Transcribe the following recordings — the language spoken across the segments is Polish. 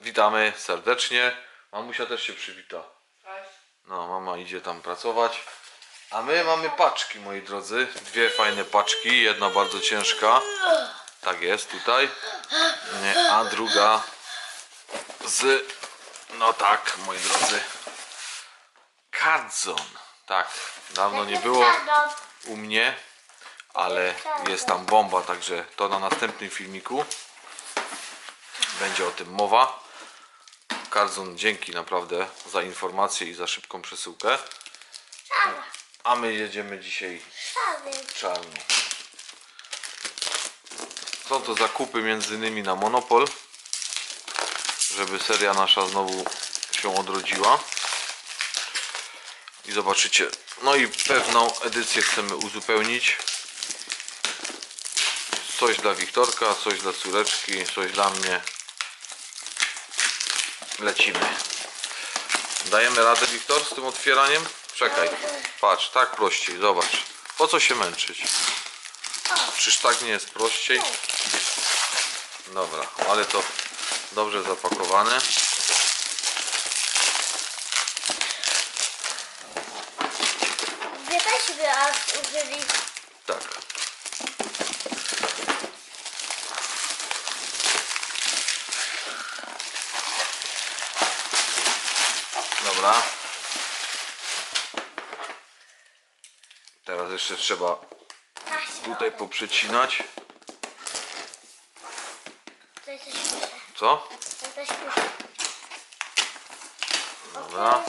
witamy serdecznie. Mamusia też się przywita. No, mama idzie tam pracować. A my mamy paczki, moi drodzy. Dwie fajne paczki. Jedna bardzo ciężka. Tak jest tutaj. A druga z. No tak, moi drodzy. Cardzon. Tak, dawno nie było u mnie, ale jest tam bomba, także to na następnym filmiku będzie o tym mowa. Cardzon, dzięki naprawdę za informację i za szybką przesyłkę. A my jedziemy dzisiaj czarno. Są to zakupy między innymi na Monopol, żeby seria nasza znowu się odrodziła. I zobaczycie, no i pewną edycję chcemy uzupełnić. Coś dla Wiktorka, coś dla córeczki, coś dla mnie. Lecimy. Dajemy radę, Wiktor, z tym otwieraniem? Czekaj, patrz, tak prościej, zobacz. Po co się męczyć? Czyż tak nie jest prościej? Dobra, ale to dobrze zapakowane. Dobra. Teraz jeszcze trzeba tutaj poprzecinać. Co? Dobra.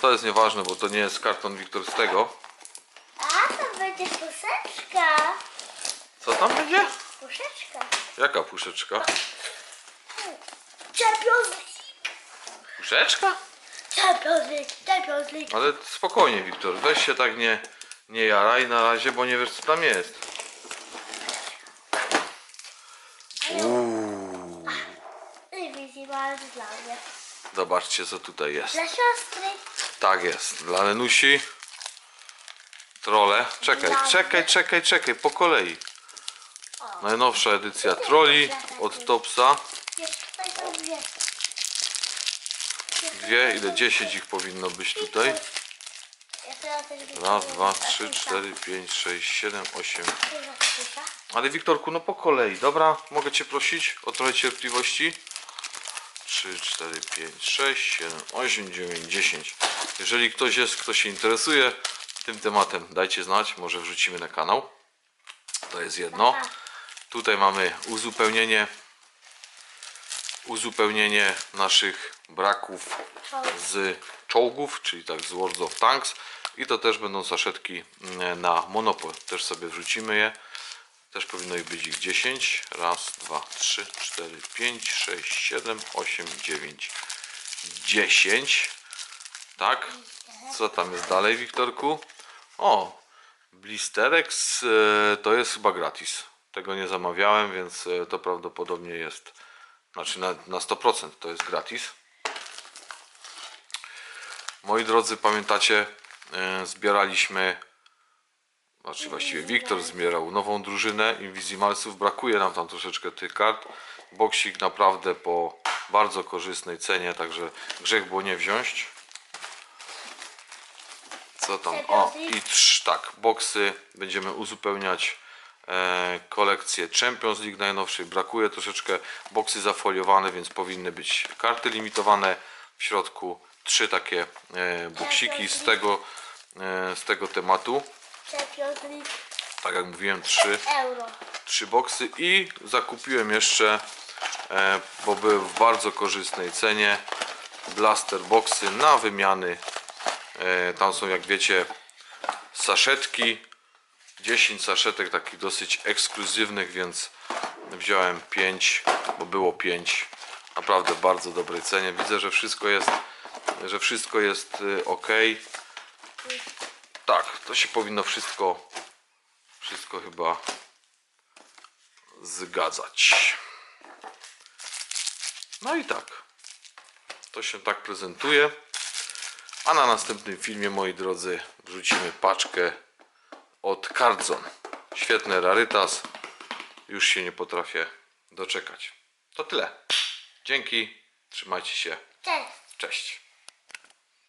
To jest nieważne, bo to nie jest karton Wiktor z tego. A, to będzie puszeczka. Co tam będzie? Puszeczka. Jaka puszeczka? Champions. Puszeczka? Champions League. Ale spokojnie, Wiktor, weź się tak nie, nie jaraj na razie, bo nie wiesz co tam jest. Uuu, Invisible dla mnie. zobaczcie co tutaj jest. Dla siostry. Tak jest, dla Lenusi. Trole. Czekaj, Dla czekaj, czekaj, czekaj, po kolei. Najnowsza edycja troli od Topsa. Jest tutaj są dwie. Dwie, ile? Dziesięć ich powinno być tutaj. Raz, dwa, trzy, cztery, pięć, sześć, siedem, osiem. Ale Wiktorku, no po kolei, dobra? Mogę Cię prosić o trochę cierpliwości? 3, 4, 5, 6, 7, 8, 9, 10. Jeżeli ktoś jest, kto się interesuje tym tematem, dajcie znać, może wrzucimy na kanał. To jest jedno. Tutaj mamy uzupełnienie uzupełnienie naszych braków z czołgów, czyli tak z World of Tanks i to też będą saszetki mm, na Monopol. Też sobie wrzucimy je. Też powinno ich być ich 10. Raz, dwa, trzy, cztery, pięć, sześć, siedem, osiem, dziewięć, dziesięć. Tak? Co tam jest dalej, Wiktorku? O, blisterek e, to jest chyba gratis. Tego nie zamawiałem, więc e, to prawdopodobnie jest, znaczy na, na 100% to jest gratis. Moi drodzy, pamiętacie, e, zbieraliśmy, znaczy właściwie Wiktor zbierał nową drużynę Invisimalsów. Brakuje nam tam troszeczkę tych kart. Boksik naprawdę po bardzo korzystnej cenie, także grzech było nie wziąć. Co tam? O, i trz, tak, boksy będziemy uzupełniać kolekcję Champions League najnowszej. Brakuje troszeczkę boksy zafoliowane, więc powinny być karty limitowane. W środku trzy takie e, boksiki z tego, e, z tego tematu. Champions League. Tak jak mówiłem, trzy trzy boksy i zakupiłem jeszcze, e, bo były w bardzo korzystnej cenie, blaster boxy na wymiany. E, tam są, jak wiecie, saszetki. 10 saszetek takich dosyć ekskluzywnych, więc wziąłem 5, bo było 5. Naprawdę bardzo dobrej cenie. Widzę, że wszystko jest, że wszystko jest ok. Tak, to się powinno wszystko, wszystko chyba zgadzać. No i tak. To się tak prezentuje. A na następnym filmie, moi drodzy, wrzucimy paczkę od Cardzon. Świetny rarytas. Już się nie potrafię doczekać. To tyle. Dzięki, trzymajcie się, Cześć. cześć.